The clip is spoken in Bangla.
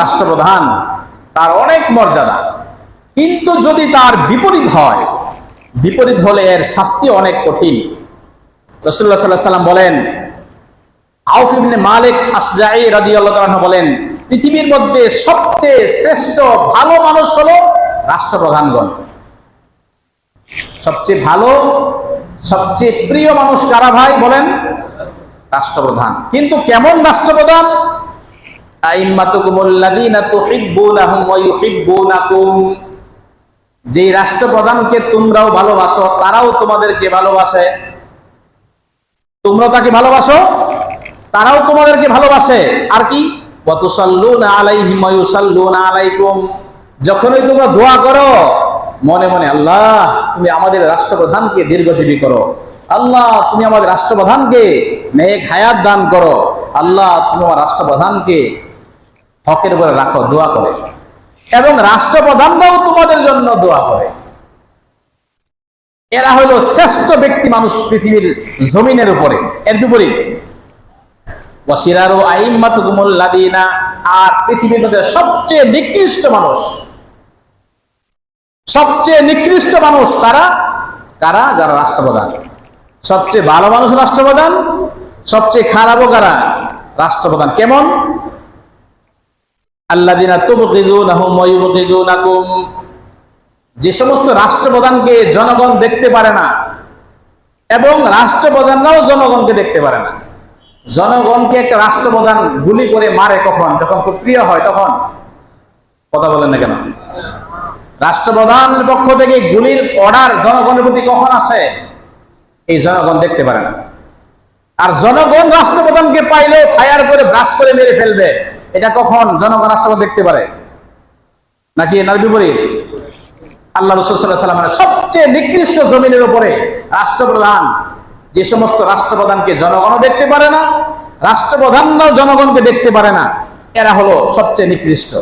রাষ্ট্রপ্রধান, তার অনেক মর্যাদা। কিন্তু যদি তার বিপরীত হয়, বিপরীত হলে এর শাস্তি অনেক কঠিন। রসুল্লাহ সাল্লাহ সাল্লাম বলেন, আউফ ইবনে মালিক আসজাই রাদিয়াল্লাহু তাআলা বলেন, পৃথিবীর মধ্যে সবচেয়ে শ্রেষ্ঠ ভালো মানুষ হলো রাষ্ট্রপ্রধানগণ। সবচেয়ে ভালো, সবচেয়ে প্রিয় মানুষ কারা ভাই বলেন? রাষ্ট্রপ্রধান। কিন্তু কেমন রাষ্ট্রপ্রধান? যে রাষ্ট্রপ্রধানকে তোমরাও ভালোবাসো, তারাও তোমাদেরকে ভালোবাসে। তোমরাও তাকে ভালোবাসো? তারাও তোমাদেরকে ভালোবাসে। আর কি? যখনই তোমরা দোয়া করো, মনে মনে, আল্লাহ, তুমি আমাদের রাষ্ট্রপ্রধানকে দীর্ঘজীবী করো। আল্লাহ, তুমি আমাদের রাষ্ট্রপ্রধানকে নেক হায়াত দান করো। আল্লাহ, তুমি আমার রাষ্ট্রপ্রধানকে হকের উপরে রাখো, দোয়া করে। এবং রাষ্ট্রপ্রধানরাও তোমাদের জন্য দোয়া করে। এরা হলো শ্রেষ্ঠ ব্যক্তি মানুষ পৃথিবীর জমিনের উপরে। এর বিপরীত। আর পৃথিবীর মধ্যে সবচেয়ে নিকৃষ্ট মানুষ, সবচেয়ে নিকৃষ্ট মানুষ তারা, কারা? যারা রাষ্ট্রপ্রধান। সবচেয়ে ভালো মানুষ রাষ্ট্রপ্রধান, সবচেয়ে খারাপও কারা? রাষ্ট্রপ্রধান। কেমন? যে সমস্ত রাষ্ট্রপ্রধানকে জনগণ দেখতে পারে না, এবং রাষ্ট্রপ্রধানরাও জনগণকে দেখতে পারে না। জনগণকে একটা রাষ্ট্রপ্রধান গুলি করে মারে কখন? যখন খুব প্রিয় হয়, তখন। কথা বলেন না কেন? রাষ্ট্রপ্রধানের পক্ষ থেকে গুলির অর্ডার জনগণের প্রতি কখন আসে? এই জনগণ দেখতে পারে না। আর জনগণ রাষ্ট্রপ্রধানকে পাইলে ফায়ার করে ব্রাশ করে মেরে ফেলবে। এটা কখন জনগণ আসলে দেখতে পারে? নাকি এনার বিপরীত? আল্লাহ রসুল্লাহ সবচেয়ে নিকৃষ্ট জমিনের উপরে রাষ্ট্রপ্রধান, যে সমস্ত রাষ্ট্রপ্রধানকে জনগণও দেখতে পারে না, রাষ্ট্রপ্রধানরাও জনগণকে দেখতে পারে না, এরা হলো সবচেয়ে নিকৃষ্ট।